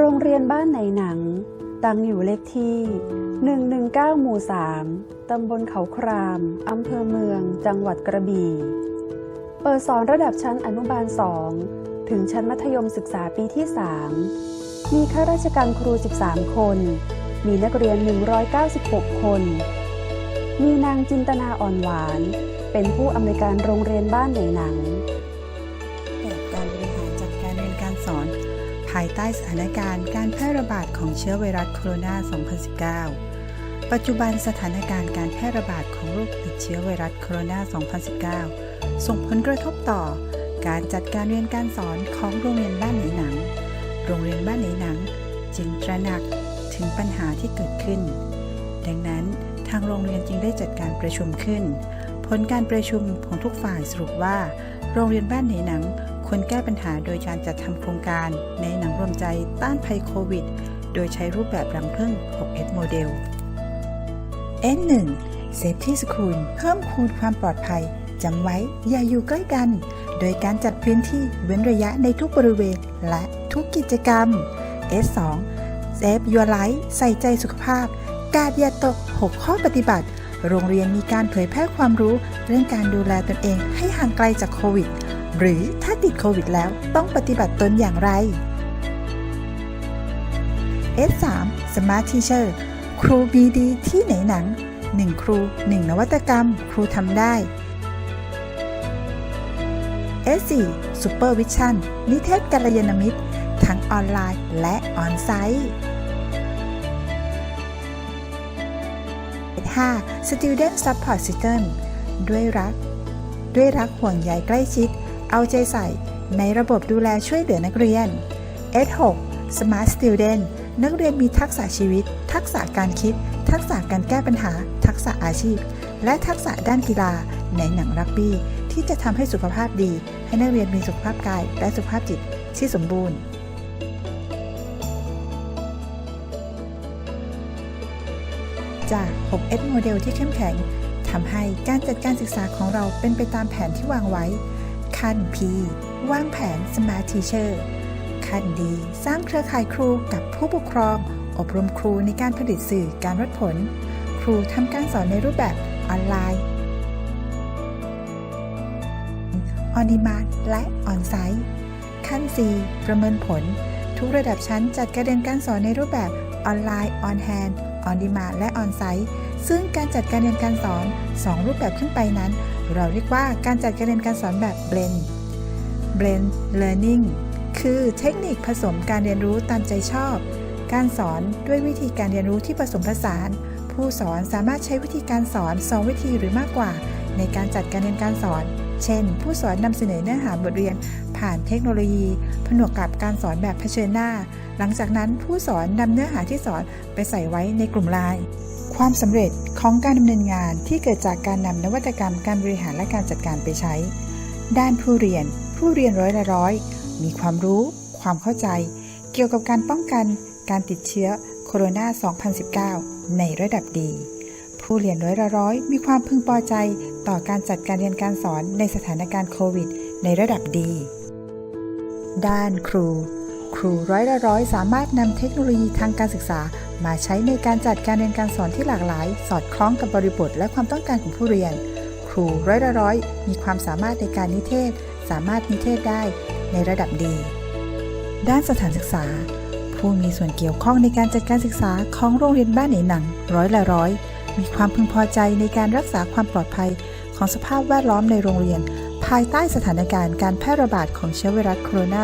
โรงเรียนบ้านไหนหนัง ตั้งอยู่เลขที่ 119 หมู่ 3 ตำบลเขาคราม อำเภอเมือง จังหวัดกระบี่ เปิดสอนระดับชั้นอนุบาล 2 ถึงชั้นมัธยมศึกษาปีที่ 3 มีข้าราชการครู 13 คน มีนักเรียน 196 คน มีนางจินตนาอ่อนหวาน เป็นผู้อำนวยการโรงเรียนบ้านไหนหนังายใต้สถานการณ์การแพร่ระบาดของเชื้อไวรัสโคโรนา 2019 ปัจจุบันสถานการณ์การแพร่ระบาดของโรคติดเชื้อไวรัสโคโรนา 2019 ส่งผลกระทบต่อ การจัดการเรียนการสอนของโรงเรียนบ้านไหนหนัง โรงเรียนบ้านไหนหนัง จึงตระหนักถึงปัญหาที่เกิดขึ้น ดังนั้นทางโรงเรียนจึงได้จัดการประชุมขึ้น ผลการประชุมของทุกฝ่ายสรุปว่า โรงเรียนบ้านไหนหนัง ควรแก้ปัญหาโดยการจัดทำโครงการในหนังรวมใจต้านภัยโควิด โดยใช้รูปแบบรังผึ้ง 6S โมเดล N1 Safety School เพิ่มคูณความปลอดภัยจำไว้อย่าอยู่ใกล้กัน โดยการจัดพื้นที่เว้นระยะในทุกบริเวณและทุกกิจกรรม S2 Save Your Life ใส่ใจสุขภาพ กาดอย่าตก 6 ข้อปฏิบัติ โรงเรียนมีการเผยแพร่ความรู้ เรื่องการดูแลตนเองให้ห่างไกลจากโควิด หรือถ้าติดโควิดแล้วต้องปฏิบัติตนอย่างไร S3 Smart Teacher ครูมีดีที่ไหนหนัง 1 ครู 1 นวัตกรรม ครูทำได้ S4 Supervision นิเทศกัลยาณมิตร ทั้งออนไลน์และออนไซต์ 5. Student Support System ด้วยรัก ด้วยรักห่วงใยใกล้ชิด เอาใจใส่ในระบบดูแลช่วยเหลือนักเรียน S6 Smart Student นักเรียนมีทักษะชีวิต ทักษะการคิด ทักษะการแก้ปัญหา ทักษะอาชีพ และทักษะด้านกีฬาในหนังรักบี้ ที่จะทำให้สุขภาพดี ให้นักเรียนมีสุขภาพกาย และสุขภาพจิตที่สมบูรณ์จาก 6S โมเดลที่เข้มแข็งทำให้การจัดการศึกษาของเราเป็นไปตามแผนที่วางไว้ ขั้น P วางแผน Smart Teacher ขั้น D สร้างเครือข่ายครูกับผู้ปกครอง อบรมครูในการผลิตสื่อการวัดผล ครูทำการสอนในรูปแบบออนไลน์ ออนดีมาและออนไซต์ ขั้น C ประเมินผล ทุกระดับชั้นจัดการเรียนการสอนในรูปแบบออนไลน์ออนแฮนด์ออนดีมาและออนไซต์ ซึ่งการจัดการเรียนการสอน 2 รูปแบบขึ้นไปนั้น เราเรียกว่าการจัดการเรียนการสอนแบบ blend blend learning คือเทคนิคผสมการเรียนรู้ตามใจชอบ การสอนด้วยวิธีการเรียนรู้ที่ผสมผสาน ผู้สอนสามารถใช้วิธีการสอน2วิธีหรือมากกว่า ในการจัดการเรียนการสอน เช่น ผู้สอนนำเสนอเนื้อหาบทเรียน ผ่านเทคโนโลยี ผนวกกับการสอนแบบเผชิญหน้า หลังจากนั้นผู้สอนนำเนื้อหาที่สอนไปใส่ไว้ในกลุ่มไลน์ ความสำเร็จของการดำเนินงานที่เกิดจากการนำนวัตกรรมการบริหารและการจัดการไปใช้ ด้านผู้เรียน ผู้เรียนร้อยละร้อย มีความรู้ ความเข้าใจ เกี่ยวกับการป้องกันการติดเชื้อโคโรนา 2019 ในระดับดี ผู้เรียนร้อยละร้อย มีความพึงพอใจต่อการจัดการเรียนการสอนในสถานการณ์โควิด ในระดับดี ด้านครู ครูร้อยละร้อยสามารถนำเทคโนโลยีทางการศึกษา มาใช้ในการจัดการเรียนการสอนที่หลากหลาย สอดคล้องกับบริบทและความต้องการของผู้เรียน ครูร้อยละร้อย มีความสามารถในการนิเทศ สามารถนิเทศได้ในระดับดี ด้านสถานศึกษา ผู้มีส่วนเกี่ยวข้องในการจัดการศึกษาของโรงเรียนบ้านไหนหนังร้อยละร้อยมีความพึงพอใจในการรักษาความปลอดภัยของสภาพแวดล้อมในโรงเรียน ภายใต้สถานการณ์การแพร่ระบาดของเชื้อไวรัสโคโรน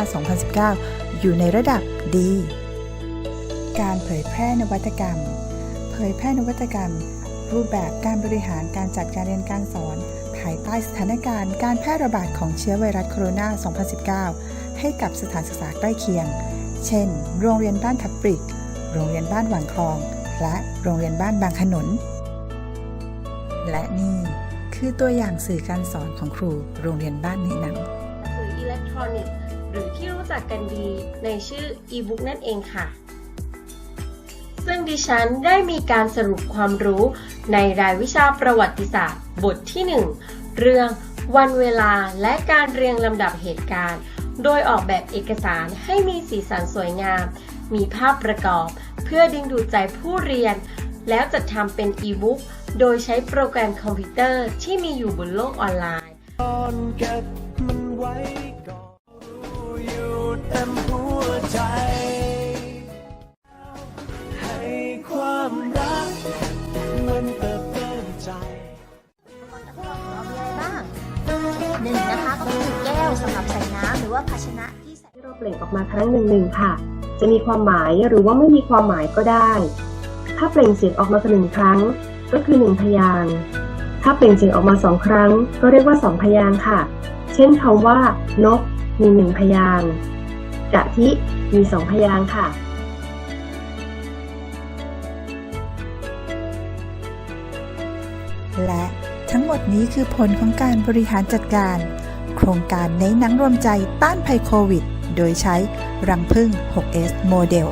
า 2019 อยู่ในระดับดี การเผยแพร่นวัตกรรม เผยแพร่นวัตกรรม รูปแบบการบริหารการจัดการเรียนการสอน ภายใต้สถานการณ์การแพร่ระบาดของเชื้อไวรัสโคโรนา 2019 ให้กับสถานศึกษาใกล้เคียง เช่น โรงเรียนบ้านทับปริก โรงเรียนบ้านหวางคลอง และโรงเรียนบ้านบางขนุน และนี่คือตัวอย่างสื่อการสอนของครูโรงเรียนบ้านในหนังสื่ออิเล็กทรอนิกส์ หรือที่รู้จักกันดีในชื่อ e-book นั่นเองค่ะ ซึ่งดิฉันได้มีการสรุปความรู้ในรายวิชาประวัติศาสตร์ บทที่ 1 เรื่องวันเวลาและการเรียงลำดับเหตุการณ์ โดยออกแบบเอกสารให้มีสีสันสวยงาม มีภาพประกอบ เพื่อดึงดูดใจผู้เรียน แล้วจัดทำเป็นอีบุ๊กโดยใช้โปรแกรมคอมพิวเตอร์ที่มีอยู่บนโลกออนไลน์ เต็มหัวใจ ให้ความรัก มันเติบโตใจ บ้างหนึ่งนะคะก็คือแก้วสำหรับใส่น้ำหรือว่าภาชนะที่ใส่ ที่เราเปล่งออกมาครั้งหนึ่งหนึ่งค่ะ จะมีความหมายหรือว่าไม่มีความหมายก็ได้ ถ้าเปล่งเสียงออกมาหนึ่งครั้ง ก็คือหนึ่งพยางค์ถ้าเปล่งเสียงออกมาสองครั้ง ก็เรียกว่าสองพยางค์ค่ะ เช่นคำว่านกมีหนึ่งพยางค์ กะทิมีสองพยางค์ค่ะ และทั้งหมดนี้คือผลของการบริหารจัดการ โครงการในหนังรวมใจต้านภัยโควิด โดยใช้รังพึ่ง 6S โมเดล